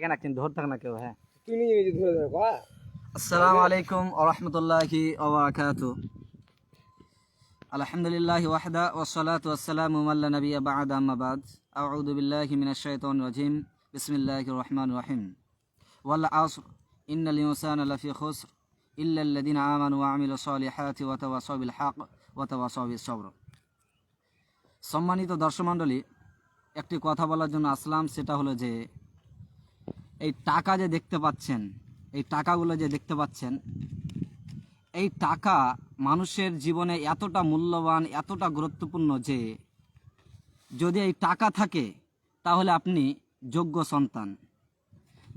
একদিন ধর থাক না কেউ হ্যাঁ। তুই নিজে ধরে ধরে কয়া? আসসালামু আলাইকুম ওরহমতুল্লাহি ওবরাকাত আলহামদুলিল্লাহ ওয়াহদা ওসলাত ওয়াসালামু আল্লা নবী বাদ আম্মা বাদ। আউযু বিল্লাহি মিনাশ শাইতানির রাজিম। বিসমিল্লাহির রহমানির রহিম। ওয়াল আসর ইন্নাল ইনসানা লাফি খুসর ইল্লা আল্লাযিনা আমানু ওয়া আমিলুস সালিহাতি ওয়া তাওয়াসাউ বিল হক ওয়া তাওয়াসাউ বিস সবর। সম্মানিত দর্শকমণ্ডলী একটি কথা বলার জন্য আসলাম সেটা হলো যে এই টাকা যে দেখতে পাচ্ছেন, এই টাকাগুলো যে দেখতে পাচ্ছেন, এই টাকা মানুষের জীবনে এতটা মূল্যবান, এতটা গুরুত্বপূর্ণ যে যদি এই টাকা থাকে, তাহলে আপনি যোগ্য সন্তান।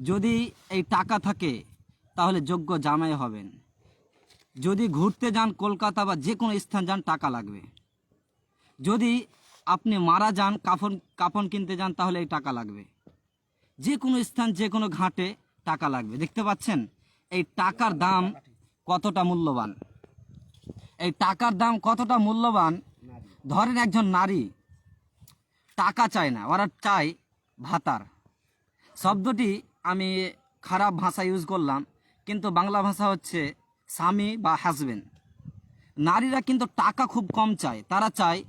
যদি এই টাকা থাকে, তাহলে যোগ্য জামাই হবেন। যদি ঘুরতে যান কলকাতা বা যে কোনো স্থান যান, টাকা লাগবে। যদি আপনি মারা যান, কাফন কাফন কিনতে যান, তাহলে এই টাকা লাগবে। যে কোনো স্থান যে কোনো ঘাটে টাকা লাগবে। দেখতে পাচ্ছেন? এই টাকার দাম কতটা মূল্যবান? এই টাকার দাম কতটা মূল্যবান? ধরেন একজন নারী, টাকা চায় না, ওরা চায় ভাতার। শব্দটি আমি খারাপ ভাষা ইউজ করলাম, কিন্তু বাংলা ভাষা হচ্ছে স্বামী বা হাজবেন্ড নারীরা কিন্তু টাকা খুব কম চায়। তারা চায়,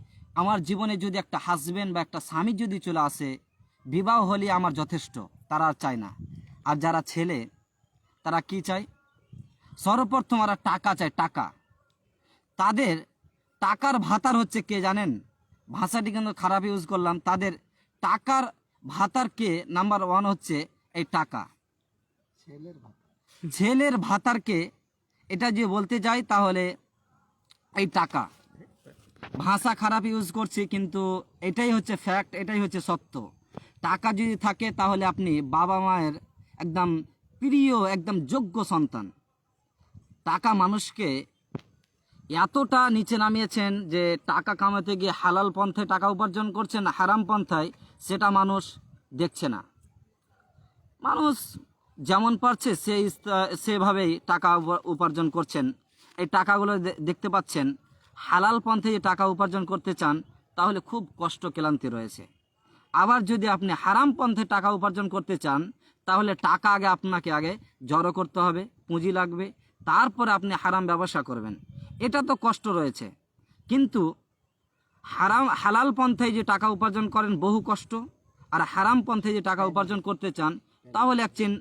আমার জীবনে যদি একটা হাজবেন্ড বা একটা স্বামী যদি চলে আসে বিবাহ হলে আমার যথেষ্ট তারা আর চায় না। আর যারা ছেলে তারা কি চায়? সর্বপ্রথম ওরা টাকা চায় টাকা। তাদের টাকার ভাতার হচ্ছে কে জানেন? ভাষাটি কিন্তু খারাপ ইউজ করলাম। তাদের টাকার ভাতার কে নাম্বার ওয়ান হচ্ছে এই টাকা। ছেলের ছেলের ভাতারকে এটা যে বলতে যাই তাহলে এই টাকা। ভাষা খারাপ ইউজ করছি কিন্তু এটাই হচ্ছে ফ্যাক্ট এটাই হচ্ছে সত্য। টাকা যদি থাকে তাহলে আপনি বাবা মায়ের একদম প্রিয়, একদম যোগ্য সন্তান। টাকা মানুষকে এতটা নিচে নামিয়েছেন যে টাকা কামাতে গিয়ে হালাল পন্থায় টাকা উপার্জন করছেন, হারাম পন্থায়, সেটা মানুষ দেখছে না। মানুষ যেমন পারছে স্থা- সেভাবেই টাকা উপার্জন করছেন। এই টাকাগুলো দেখতে পাচ্ছেন, হালাল পন্থে যে টাকা উপার্জন করতে চান, তাহলে খুব কষ্ট, ক্লান্তি রয়েছে। আবার যদি আপনি হারাম পন্থে টাকা উপার্জন করতে চান, তাহলে টাকা আগে আপনাকে আগে জড়ো করতে হবে, পুঁজি লাগবে, তারপরে আপনি হারাম ব্যবসা করবেন। এটা তো কষ্ট রয়েছে। কিন্তু হারাম, হালাল পন্থায় যে টাকা উপার্জন করেন বহু কষ্ট, আর হারাম পন্থায় যে টাকা উপার্জন করতে চান, তাহলে একদিন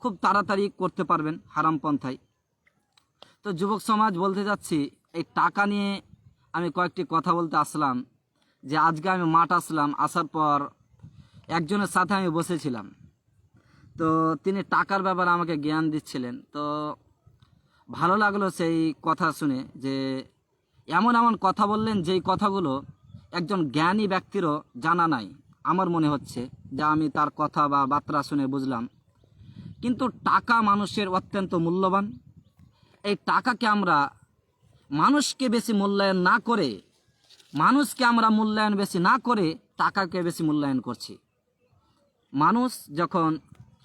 খুব তাড়াতাড়ি করতে পারবেন হারাম পন্থায়। তো যুবক সমাজ, বলতে যাচ্ছি এই টাকা নিয়ে আমি কয়েকটি কথা বলতে আসলাম, যে আজকে আমি মাঠ আসলাম, আসার পর একজনের সাথে আমি বসেছিলাম। তো তিনি টাকার ব্যাপারে আমাকে জ্ঞান দিচ্ছিলেন। তো ভালো লাগল সেই কথা শুনে যে এমন এমন কথা বললেন যেই কথাগুলো একজন জ্ঞানী ব্যক্তিরও জানা নাই, আমার মনে হচ্ছে, যা আমি তার কথা বা বার্তা শুনে বুঝলাম। কিন্তু টাকা মানুষের অত্যন্ত মূল্যবান। এই টাকাকে আমরা মানুষকে বেশি মূল্যায়ন না করে, মানুষকে আমরা মূল্যায়ন বেশি না করে টাকাকে বেশি মূল্যায়ন করছি। মানুষ যখন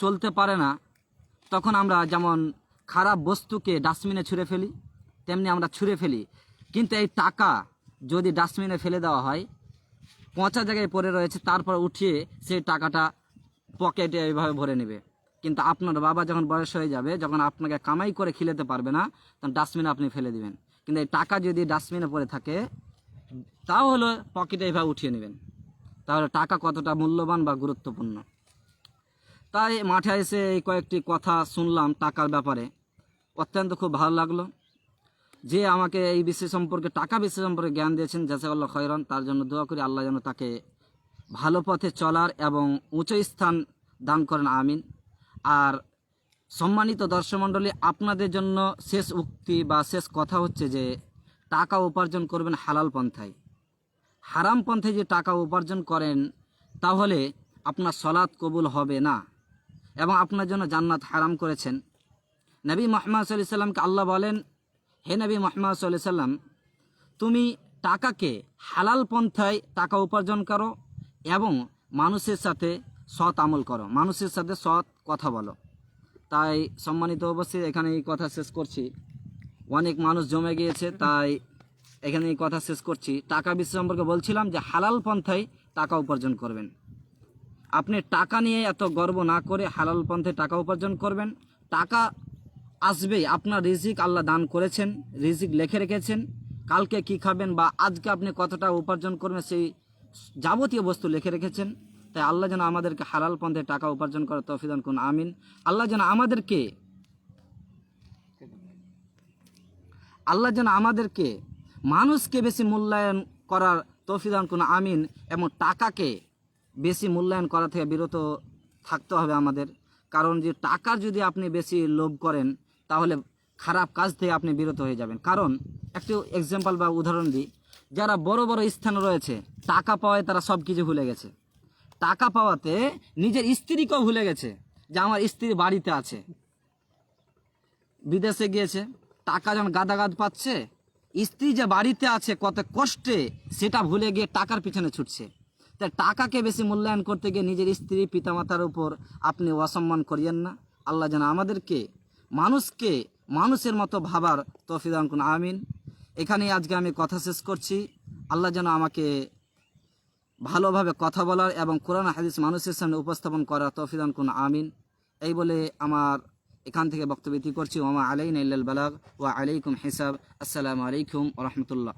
চলতে পারে না, তখন আমরা যেমন খারাপ বস্তুকে ডাস্টবিনে ছুঁড়ে ফেলি, তেমনি আমরা ছুঁড়ে ফেলি। কিন্তু এই টাকা যদি ডাস্টবিনে ফেলে দেওয়া হয়, পচা জায়গায় পড়ে রয়েছে, তারপর উঠিয়ে সেই টাকাটা পকেটে এইভাবে ভরে নেবে। কিন্তু আপনার বাবা যখন বয়স হয়ে যাবে, যখন আপনাকে কামাই করে খিলেতে পারবে না, তখন ডাস্টবিনে আপনি ফেলে দিবেন। কিন্তু এই টাকা যদি ডাস্টবিনে পড়ে থাকে তাহলে পকেটে এইভাবে উঠিয়ে নেবেন। তাহলে টাকা কতটা মূল্যবান বা গুরুত্বপূর্ণ? তাই মাঠে এসে এই কয়েকটি কথা শুনলাম টাকার ব্যাপারে। অত্যন্ত খুব ভালো লাগল। যে আমাকে এই বিষয় সম্পর্কে, টাকা বিষয় সম্পর্কে জ্ঞান দিয়েছেন জাসাউল্লাহ খয়রন, তার জন্য দোয়া করি আল্লাহ যেন তাকে ভালো পথে চলার এবং উঁচু স্থান দান করেন, আমিন। আর সম্মানিত দর্শকমণ্ডলী আপনাদের জন্য শেষ উক্তি বা শেষ কথা হচ্ছে যে, টাকা উপার্জন করবেন হালাল পন্থায়। হারাম পন্থায় যে টাকা উপার্জন করেন, তাহলে আপনার সলাৎ কবুল হবে না। এবং আপনার জন্য জান্নাত হারাম করেছেন। নবী মোহাম্মদ সাল্লাহ সাল্লামকে আল্লাহ বলেন, হে নবী মোহাম্মদ সাল্লাহ সাল্লাম, তুমি টাকাকে হালাল পন্থায় টাকা উপার্জন করো এবং মানুষের সাথে সৎ আমল করো। মানুষের সাথে সৎ কথা বলো। তাই সম্মানিত অবশ্যই এখানে এই কথা শেষ করছি। অনেক মানুষ জমে গিয়েছে, তাই এখানে এই কথা শেষ করছি। টাকা বিষয় সম্পর্কে বলছিলাম যে, হালাল পন্থায় টাকা উপার্জন করবেন। আপনি টাকা নিয়ে এত গর্ব না করে হালাল পন্থে টাকা উপার্জন করবেন। টাকা আসবেই, আপনার রিজিক আল্লাহ দান করেছেন, রিজিক লিখে রেখেছেন। কালকে কি খাবেন বা আজকে আপনি কতটা উপার্জন করবেন সেই যাবতীয় বস্তু লিখে রেখেছেন। তাই আল্লাহ যেন আমাদেরকে হালাল পন্থে টাকা উপার্জন করার তৌফিদান কোন আমিন। আল্লাহ যেন আমাদেরকে, আল্লাহ যেন আমাদেরকে মানুষকে বেশি মূল্যায়ন করার তৌফিদান কোন আমিন। এবং টাকাকে বেশি মূল্যায়ন করা থেকে বিরত থাকতে হবে আমাদের। কারণ যে টাকার যদি আপনি বেশি লোভ করেন, তাহলে খারাপ কাজ থেকে আপনি বিরত হয়ে যাবেন। কারণ, একটু এক্সাম্পল বা উদাহরণ দিই। যারা বড় বড় স্থানে রয়েছে, টাকা পাওয়ায় তারা সব কিছু ভুলে গেছে। টাকা পাওয়াতে নিজের স্ত্রীকেও ভুলে গেছে যে আমার স্ত্রী বাড়িতে আছে। বিদেশে গিয়েছে, টাকা যখন গাদাগাদ পাচ্ছে, স্ত্রী যে বাড়িতে আছে, কত কষ্টে সেটা ভুলে গিয়ে টাকার পিছনে ছুটছে। তাই টাকাকে বেশি মূল্যায়ন করতে গিয়ে নিজের স্ত্রী, পিতামাতার উপর আপনি অসম্মান করিয়েন না। আল্লাহ যেন আমাদেরকে, মানুষকে, মানুষের মতো ভাবার তফিদান কোন আমিন। এখানেই আজকে আমি কথা শেষ করছি। আল্লাহ যেন আমাকে ভালোভাবে কথা বলার এবং কোরআন হাদিস মানুষের সামনে উপস্থাপন করার তৌফিদান কোন আমিন। এই বলে আমার এখান থেকে বক্তব্য করছি। ওমা আলাইন ইল্লাল বালাগ। ওয়া আলাইকুম হিসাব। আসসালামু আলাইকুম রহমতুল্লাহ।